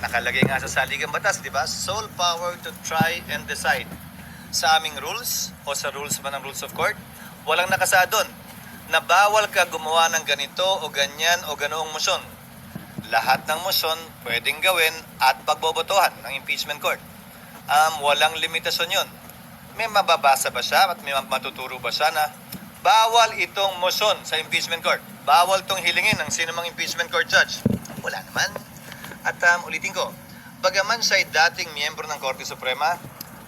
Nakalagay nga sa saligang batas, di ba? Sole power to try and decide. Sa aming rules o sa rules man ng rules of court, walang nakasa doon na bawal ka gumawa ng ganito o ganyan o ganoong motion. Lahat ng motion pwedeng gawin at pagbobotohan ng impeachment court. Um, walang limitasyon yun. May mababasa ba siya at may matuturo ba siya na bawal itong motion sa impeachment court? Bawal itong hilingin ng sino mang impeachment court judge? Wala naman. At um, ulitin ko, bagaman siya ay dating miyembro ng Korte Suprema,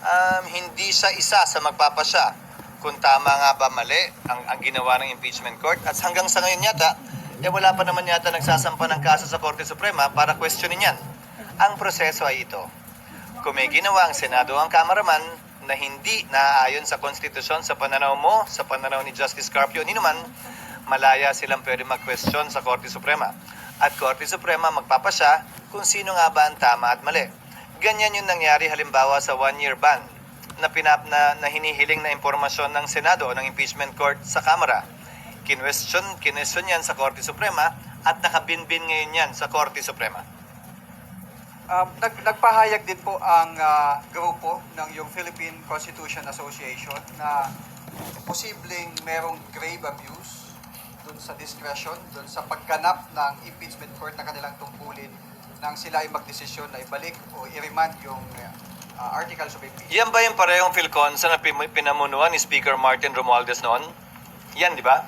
um, hindi siya isa sa magpapasya kung tama nga ba mali ang, ang ginawa ng impeachment court. At hanggang sa ngayon yata, eh wala pa naman yata nagsasampa ng kaso sa Korte Suprema para questionin yan. Ang proseso ay ito. Kung may ginawa ang Senado ang kamaraman na hindi naaayon sa konstitusyon sa pananaw mo, sa pananaw ni Justice Carpio, ni naman, malaya silang pwede mag-question sa Korte Suprema. At Korte Suprema magpapasya kung sino nga ba ang tama at mali. Ganyan yung nangyari halimbawa sa one-year ban na, pinap, na, na hinihiling na impormasyon ng Senado o ng impeachment court sa Kamara. Kinwestiyon, kinwestiyon yan sa Korte Suprema at nakabinbin ngayon yan sa Korte Suprema. Um, nag, nagpahayag din po ang ah, grupo ng yung Philippine Constitution Association na posibleng merong grave abuse dun sa discretion, dun sa pagganap ng impeachment court na kanilang tungkulin nang sila ay magdesisyon na ibalik o i-remand yung ah, articles of impeachment. Yan ba yung parehong Philconsa na pinamunuan ni Speaker Martin Romualdez noon? Yan, di ba?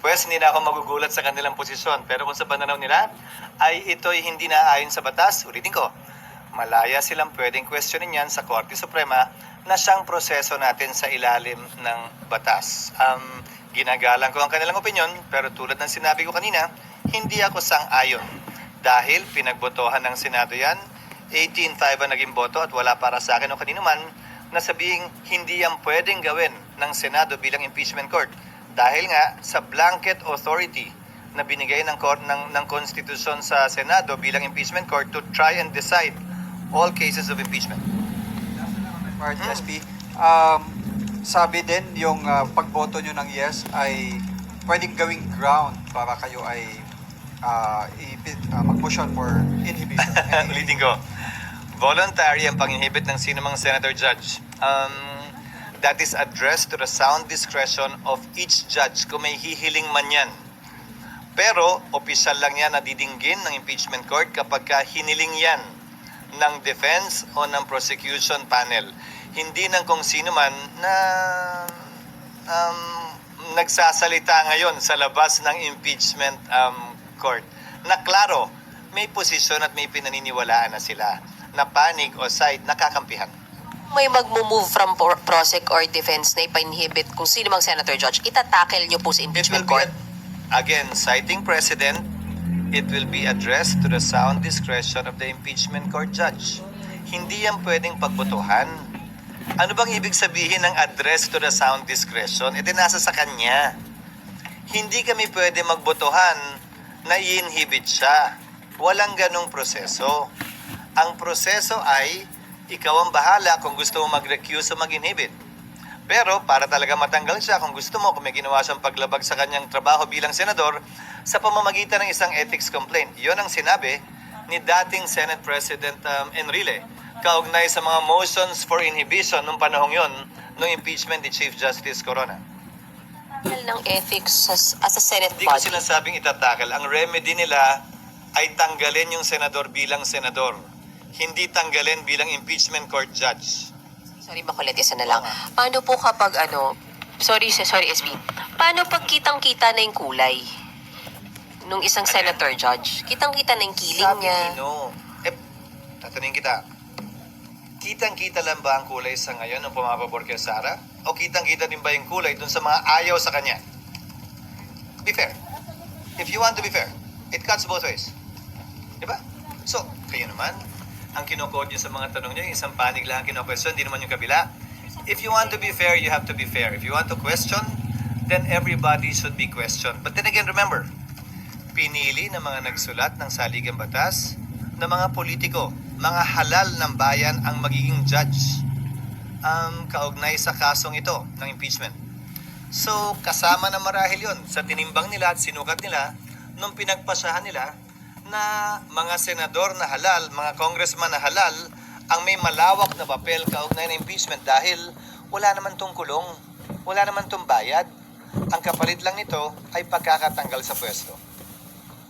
Pwes, hindi na ako magugulat sa kanilang posisyon. Pero kung sa pananaw nila, ay ito'y hindi naayon sa batas, ulitin ko, malaya silang pwedeng questionin yan sa Korte Suprema na siyang proseso natin sa ilalim ng batas. Um, ginagalang ko ang kanilang opinion, pero tulad ng sinabi ko kanina, hindi ako sang-ayon. Dahil pinagbotohan ng Senado yan, 18-5 ang naging boto at wala para sa akin o kanino man na sabihing hindi yan pwedeng gawin ng Senado bilang impeachment court. Dahil nga sa blanket authority na binigay ng, court, ng, ng konstitusyon sa Senado bilang impeachment court to try and decide all cases of impeachment. Part SP, um, sabi din yung ah, pagboto nyo ng yes ay pwedeng gawing ground para kayo ay ipi- ah, mag-motion for inhibition. Ulitin ko. Voluntary ang pang-inhibit ng sino mang senator judge. Um, that is addressed to the sound discretion of each judge kung may hihiling man yan. Pero, opisyal lang yan na didinggin ng impeachment court kapag ka hiniling yan ng defense o ng prosecution panel. Hindi ng kung sino man na um, nagsasalita ngayon sa labas ng impeachment um, court. Na klaro, may posisyon at may pinaniniwalaan na sila na panig o side nakakampihan. may magmo-move from prosec or defense na ipa-inhibit kung sino mang senator judge, itatakel nyo po sa impeachment court. again, citing precedent, it will be addressed to the sound discretion of the impeachment court judge. Hindi yan pwedeng pagbotohan. Ano bang ibig sabihin ng address to the sound discretion? Ito nasa sa kanya. Hindi kami pwede magbotohan na i-inhibit siya. Walang ganong proseso. Ang proseso ay ikaw ang bahala kung gusto mo mag-recuse o mag-inhibit. Pero para talaga matanggal siya, kung gusto mo, kung may ginawa siyang paglabag sa kanyang trabaho bilang senador, sa pamamagitan ng isang ethics complaint. Yon ang sinabi ni dating Senate President um, Enrile, kaugnay sa mga motions for inhibition nung panahong yon, nung impeachment ni Chief Justice Corona. Takel ng ethics as, as a Senate Hindi ko body. sinasabing itatakal. Ang remedy nila ay tanggalin yung senador bilang senador. Hindi tanggalin bilang impeachment court judge. Sorry, makulit isa na lang. Paano po kapag ano, sorry, sorry SB, paano pag kitang-kita na yung kulay? Nung isang Ano senator judge, kitang-kita na yung kiling Sabi niya. Nino, eh, tatanungin kita, kitang-kita lang ba ang kulay sa ngayon nung pumapabor kay Sara? O kitang-kita din ba yung kulay dun sa mga ayaw sa kanya? Be fair. If you want to be fair, it cuts both ways. Di ba? So, kayo naman, ang kinukod niyo sa mga tanong niyo, isang panig lang ang kino-question, hindi naman yung kabila. If you want to be fair, you have to be fair. If you want to question, then everybody should be questioned. But then again, remember, pinili ng mga nagsulat ng saligang batas na mga politiko, mga halal ng bayan ang magiging judge um, kaugnay sa kasong ito ng impeachment. So, kasama na marahil yon sa tinimbang nila at sinukat nila nung pinagpasahan nila na mga senador na halal, mga congressman na halal, ang may malawak na papel kaugnay ng impeachment dahil wala naman tong kulong, wala naman tong bayad. Ang kapalit lang nito ay pagkakatanggal sa pwesto.